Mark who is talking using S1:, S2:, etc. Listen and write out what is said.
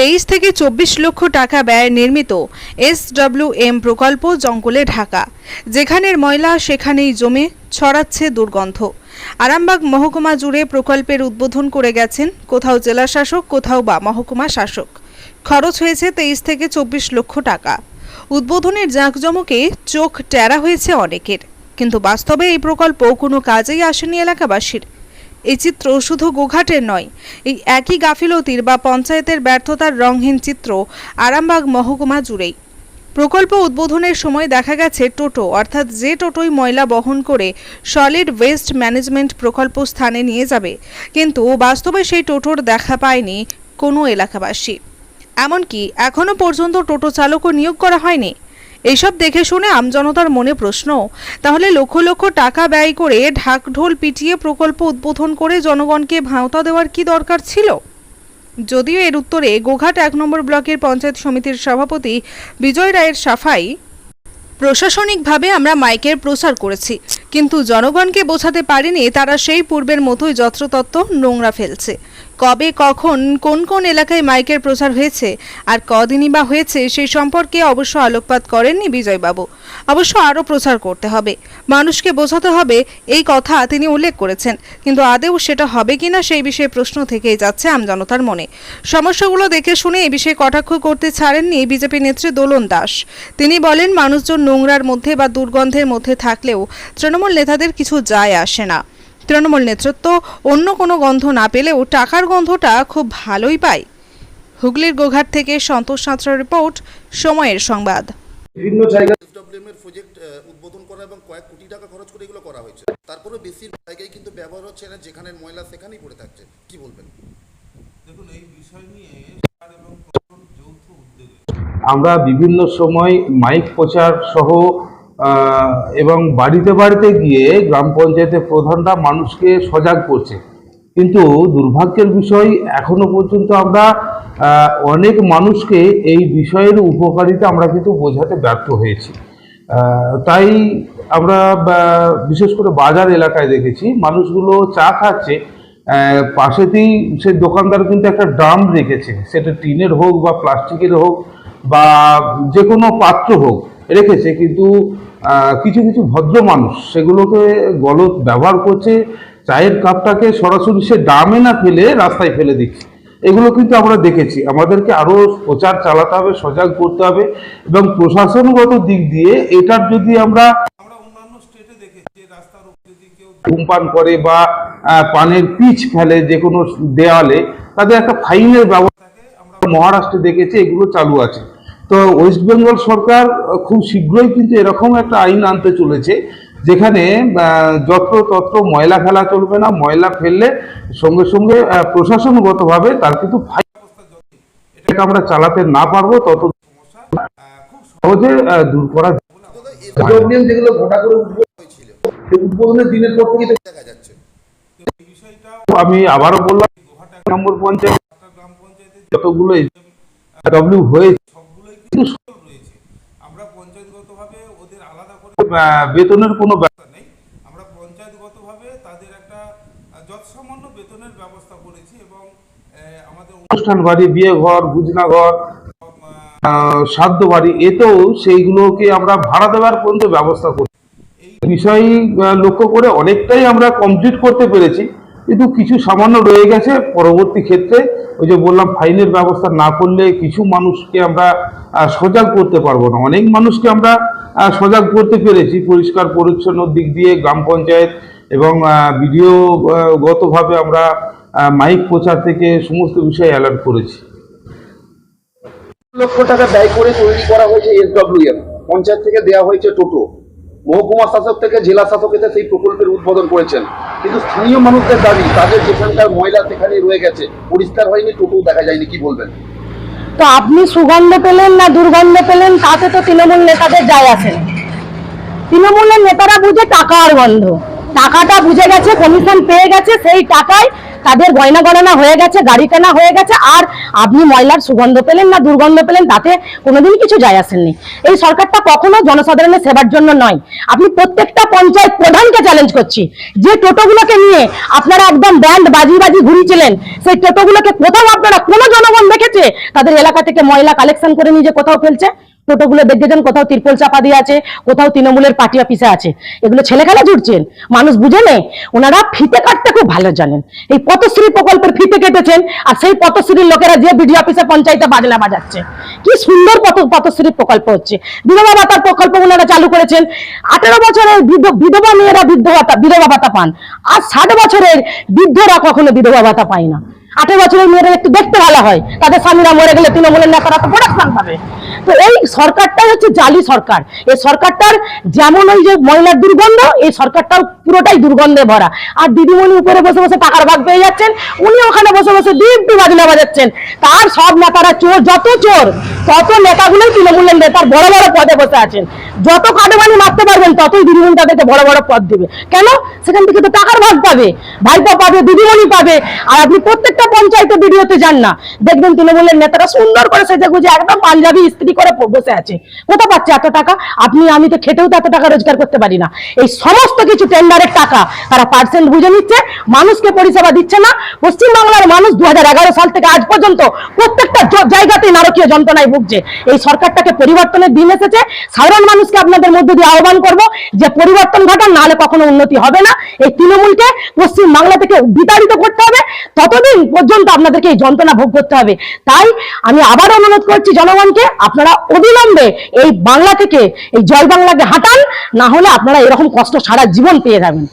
S1: তেইশ থেকে চব্বিশ লক্ষ টাকা ব্যয়ে নির্মিত এসডব্লিউএম প্রকল্প জঙ্গলে ঢাকা। যেখানের ময়লা সেখানেই জমে ছড়াচ্ছে দুর্গন্ধ। আরামবাগ মহকুমা জুড়ে প্রকল্পের উদ্বোধন করে গেছেন কোথাও জেলা শাসক কোথাও বা মহকুমা শাসক। খরচ হয়েছে তেইশ থেকে চব্বিশ লক্ষ টাকা। উদ্বোধনের জাঁকজমকে চোখ টেরা হয়েছে অনেকের। কিন্তু বাস্তবে এই প্রকল্প কোনো কাজেই আসেনি এলাকাবাসীর। এই চিত্র শুধু গোঘাটের নয়, এই একই গাফিলতির বা পঞ্চায়েতের ব্যর্থতার রংহীন চিত্র আরামবাগ মহকুমা জুড়েই। প্রকল্প উদ্বোধনের সময় দেখা গেছে টোটো, অর্থাৎ যে টোটোই ময়লা বহন করে সলিড ওয়েস্ট ম্যানেজমেন্ট প্রকল্প স্থানে নিয়ে যাবে, কিন্তু বাস্তবে সেই টোটোর দেখা পায়নি কোনো এলাকাবাসী। এমনকি এখনও পর্যন্ত টোটো চালকও নিয়োগ করা হয়নি। এইসব দেখে শুনে আমজনতার মনে প্রশ্ন, তাহলে লক্ষ লক্ষ টাকা ব্যয় করে ঢাকঢোল পিটিয়ে প্রকল্প উদ্বোধন করে জনগণকে ভাঁওতা দেওয়ার কি দরকার ছিল? যদিও এর উত্তরে গোঘাট এক নম্বর ব্লকের পঞ্চায়েত সমিতির সভাপতি বিজয় রায়ের সাফাই, প্রশাসনিকভাবে আমরা মাইকের প্রচার করেছি, কিন্তু জনগণকে বোঝাতে পারিনি তারা সেই পূর্বের মতোই যত্রতত্ত্ব নোংরা ফেলছে। কবে, কখন, কোন কোন এলাকায় মাইকের প্রচার হয়েছে আর কদিনই বা হয়েছে সেই সম্পর্কে অবশ্য আলোকপাত করেননি বিজয়বাবু। অবশ্য আরও প্রচার করতে হবে। মানুষকে বোঝাতে হবে এই কথা তিনি উল্লেখ করেছেন। কিন্তু আদেও সেটা হবে কিনা সেই বিষয়ে প্রশ্ন থেকেই যাচ্ছে আমজনতার মনে। সমস্যাগুলো দেখে শুনে এই বিষয়ে কটাক্ষ করতে ছাড়েননি বিজেপি নেত্রী দোলন দাস। তিনি বলেন, মানুষজন নোংরার মধ্যে বা দুর্গন্ধের মধ্যে থাকলেও তৃণমূল নেতাদের কিছু যায় আসে না। তৃণমূল নেতৃত্ব অন্য কোনো গন্ধ না পেলেও টাকার গন্ধটা খুব ভালোই পায়। হুগলির গোঘাট থেকে সন্তোষ সাঁতরার রিপোর্ট সময়ের সংবাদ।
S2: বিভিন্ন জায়গায়
S3: এর প্রজেক্ট উদ্বোধন করা এবং কয়েক কোটি টাকা খরচ করে এগুলো করা হয়েছে। তারপরে বেশি জায়গায় কিন্তু ব্যবহার হচ্ছে না যেখানে ময়লা সেখানেই পড়ে থাকছে। কি বলবেন?
S4: দেখুন এই বিষয় নিয়ে এবং প্রশাসন যৌথ উদ্যোগে
S2: আমরা বিভিন্ন সময় মাইক প্রচার সহ এবং বাড়িতে বাড়িতে গিয়ে গ্রাম পঞ্চায়েতের প্রধানরা মানুষকে সজাগ করছে। কিন্তু দুর্ভাগ্যের বিষয়, এখনও পর্যন্ত আমরা অনেক মানুষকে এই বিষয়ের উপকারিতা আমরা কিন্তু বোঝাতে ব্যর্থ হয়েছি। তাই আমরা বিশেষ করে বাজার এলাকায় দেখেছি, মানুষগুলো চা খাচ্ছে পাশেতেই সে দোকানদার কিন্তু একটা ড্রাম রেখেছে। সেটা টিনের হোক বা প্লাস্টিকের হোক বা যে কোনো পাত্র হোক রেখেছে, কিন্তু কিছু কিছু ভদ্র মানুষ সেগুলোকে গলত ব্যবহার করছে চায়ের কাপটাকে সরাসরি সে ডামে না ফেলে রাস্তায় ফেলে দিচ্ছে। এগুলো কিন্তু আমরা দেখেছি। আমাদেরকে আরও প্রচার চালাতে হবে সজাগ করতে হবে এবং প্রশাসনগত দিক দিয়ে এটার যদি আমরা ধূমপান করে বা পানের পিচ ফেলে যে কোনো দেওয়ালে তাদের একটা ফাইনের ব্যবস্থা
S4: আমরা
S2: মহারাষ্ট্রে দেখেছি এগুলো চালু আছে। তো ওয়েস্ট বেঙ্গল সরকার খুব শীঘ্রই কিন্তু এরকম একটা আইন আনতে চলেছে যেখানে আহ, যত্র তত্র ময়লা ফেলা চলবে না ময়লা ফেললে সঙ্গে সঙ্গে প্রশাসনগতভাবে তার কিন্তু ফাইন এটাকে আমরা চালাতে না পারব তত
S4: খুব
S2: সহজে দূর করা
S3: যেগুলো ঘটা উদ্বোধনের দিনের পর থেকে দেখা যাচ্ছে।
S4: তো
S2: আমি আবারও বললাম নম্বর পঞ্চায়েত যতগুলো ডব্লিউ হয়েছে বেতনের কোনো ব্যা-
S4: ব্যবস্থা নেই। আমরা পঞ্চায়েতগতভাবে তাদের একটা যৎসামান্য বেতনের ব্যবস্থা করেছি এবং আমাদের
S2: অনুষ্ঠান বাড়ি বিয়ে ঘর গুজনা ঘর শ্রাদ্ধ বাড়ি এতেও সেইগুলোকে আমরা ভাড়া দেওয়ার পর্যন্ত ব্যবস্থা করি বিষয় লক্ষ্য করে অনেকটাই আমরা কমপ্লিট করতে পেরেছি। কিন্তু কিছু সামান্য রয়ে গেছে। পরবর্তী ক্ষেত্রে ওই যে বললাম ফাইনের ব্যবস্থা না করলে কিছু মানুষকে আমরা সজাগ করতে পারব না। অনেক মানুষকে আমরা সজাগ করতে পেরেছি, পরিষ্কার, পরিচ্ছন্ন দিক দিয়ে গ্রাম পঞ্চায়েত এবং ভিডিও গতভাবে আমরা মাইক প্রচার থেকে সমস্ত বিষয়ে অ্যালার্ট করেছি।
S5: লক্ষ টাকা ব্যয় করে তৈরি করা হয়েছে এসডব্লিউএম পঞ্চায়েত থেকে দেওয়া হয়েছে টোটো। মহকুমা শাসক থেকে জেলা শাসক এসে সেই প্রকল্পের উদ্বোধন করেছেন। কিন্তু স্থানীয় মানুষদের দাবি, তাদের যেখানকার ময়লা সেখানে রয়ে গেছে। পরিষ্কার হয়নি টোটো দেখা যায়নি, কি বলবেন?
S6: তো আপনি সুগন্ধ পেলেন না দুর্গন্ধ পেলেন, তাতে তো তৃণমূল নেতাদের যায় আছেন তৃণমূলের নেতারা বুঝে টাকা আর গন্ধ। টাকাটা বুঝে গেছে কমিশন পেয়ে গেছে, সেই টাকায় তাদের গয়না গণনা হয়ে গেছে, গাড়ি কেনা হয়ে গেছে, আর আপনি ময়লার সুগন্ধ পেলেন না, দুর্গন্ধ পেলেন, তাতে কোনোদিন কিছু যায় আসেননি। এই সরকারটা কখনো জনসাধারণের সেবার জন্য নয়। আপনি প্রত্যেকটা পঞ্চায়েত প্রধানকে চ্যালেঞ্জ করছি। যে টোটোগুলোকে নিয়ে আপনারা একদম ব্যান্ড বাজি বাজি ঘুরিয়েছিলেন, সেই টোটোগুলোকে কোথাও আপনারা কোনো জনগণ দেখেছে? তাদের এলাকা থেকে ময়লা কালেকশন করে নিয়ে যে কোথাও ফেলছে? টোটোগুলো দেখেছেন কোথাও তিরপল চাপা দিয়ে আছে, কোথাও তৃণমূলের পার্টি অফিসে আছে। এগুলো ছেলে খেলা জুড়ছেন মানুষ বুঝে নেই ওনারা ফিতে কাটতে খুব ভালো জানেন। এই পথশ্রী প্রকল্পের ফিতে কেটেছেন, আর সেই পথশ্রীর লোকেরা যে বিডি অফিসে পঞ্চায়েতে বাজনা বাজাচ্ছে। কি সুন্দর পথ পথশ্রী প্রকল্প হচ্ছে। বিধবা ভাতার প্রকল্প ওনারা চালু করেছেন। আঠেরো বছরের বিধবা মেয়েরা বৃদ্ধ ভাতা, বিধবা ভাতা পান। আর ষাট বছরের বৃদ্ধরা কখনো বিধবা ভাতা পায় না। আঠেরো বছরের মেয়েরা একটু দেখতে ভালো হয়। তাদের স্বামীরা মরে গেলে তৃণমূলের নেতারা তো প্রোডাকশন পাবে। তো এই সরকারটাই হচ্ছে জালি সরকার। এই সরকারটার যেমন ওই যে ময়লার দুর্গন্ধ, এই সরকারটাও পুরোটাই দুর্গন্ধে ভরা। আর দিদিমণি উপরে বসে বসে টাকার ভাগ পেয়ে যাচ্ছেন, উনি ওখানে বসে বসে দিব্যি বাজনা বাজাচ্ছেন। তার সব নেতারা চোর, যত চোর, তত নেতাগুলোই তৃণমূলের নেতার বড় বড় পদে বসে আছেন। যত কাটবানি মারতে পারবেন, ততই দিদিমণি তাদেরকে বড় বড় পদ দেবে। কেন? সেখান থেকে তো টাকার ভাগ পাবে। ভাইপো পাবে, দিদিমণি পাবে। আর আপনি প্রত্যেকটা পঞ্চায়েতে ভিডিওতে যান না। দেখবেন তৃণমূলের নেতারা সুন্দর করে সেজে গুজে একদম পাঞ্জাবি ইস্ত্রি করে বসে আছে। কোথা পাচ্ছে এত টাকা? আপনি, আমি তো খেটেও তো এত টাকা রোজগার করতে পারি না। এই সমস্ত কিছু টেন্ডারের টাকা তারা পার্সেন্ট বুঝে নিচ্ছে, মানুষকে পরিষেবা দিচ্ছে না। পশ্চিমবাংলার মানুষ দুই হাজার এগারো সাল থেকে আজ পর্যন্ত প্রত্যেকটা জ- জায়গাতেই নারকীয় যন্ত্রণায় ভুগছে। এই সরকারটাকে পরিবর্তনের দিন এসেছে। সাধারণ মানুষকে আপনাদের মধ্যে দিয়ে আহ্বান করব যে পরিবর্তন ঘটান, নাহলে কখনো উন্নতি হবে না। এই তৃণমূলকে পশ্চিমবাংলা থেকে বিতাড়িত করতে হবে। ততদিন পর্যন্ত আপনাদেরকে এই যন্ত্রণা ভোগ করতে হবে। তাই আমি আবার অনুরোধ করছি জনগণকে, আপনারা অবিলম্বে এই বাংলা থেকে, এই জয় বাংলাকে হাঁটান, না হলে আপনারা এরকম কষ্ট সারা জীবন পেয়ে যাবেন।